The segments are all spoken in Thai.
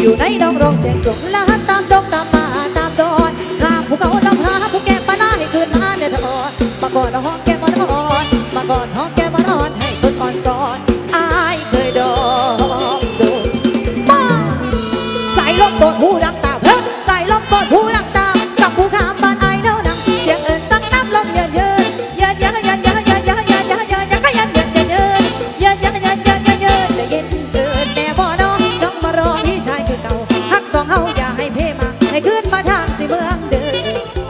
อยู่ในดองรองเสียงสุขลาตามดกตามมาตามดอยข้ามภูเขาลำพาภูแก่ปะนาให้คืนหาเนธอดปะกอนละหอ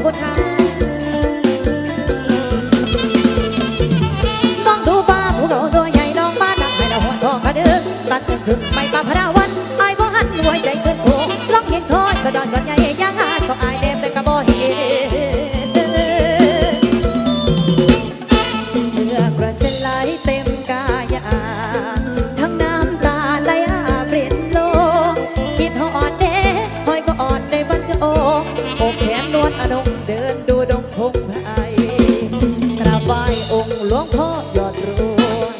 Bobo Town. หลวงพ่อหยอดรวง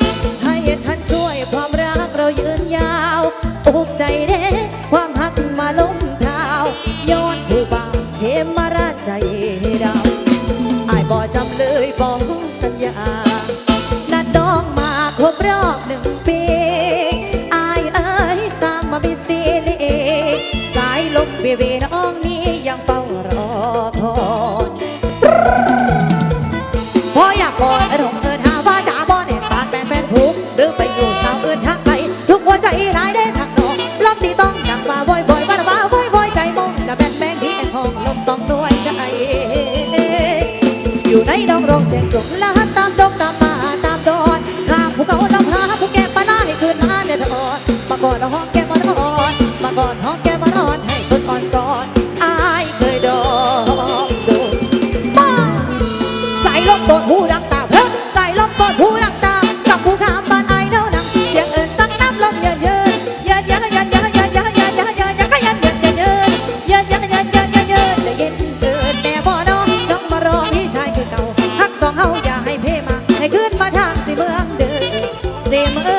ให้ท่านช่วยความรักเรายืนยาวอกใจเด้ความหักมาล้มเท้าย้อนผู้บ่าวเขมมาราใจดาวไอ้บ่จำเลยบอก หัวใจร้ายได้ทางนองลมที่ต้องดังมาบ่อยบ่อยบ้านมาบ่อยบ่อยใจมงงนะแบนแบงที่แอนห้องลมต้องด้วยใจ อยู่ในดองรองเสียงสุขและหันตามตกตาม เก่าฮักสองเฮาอย่าให้เพมา ให้ขึ้นมาทางสิเมืองเด้อสิเมื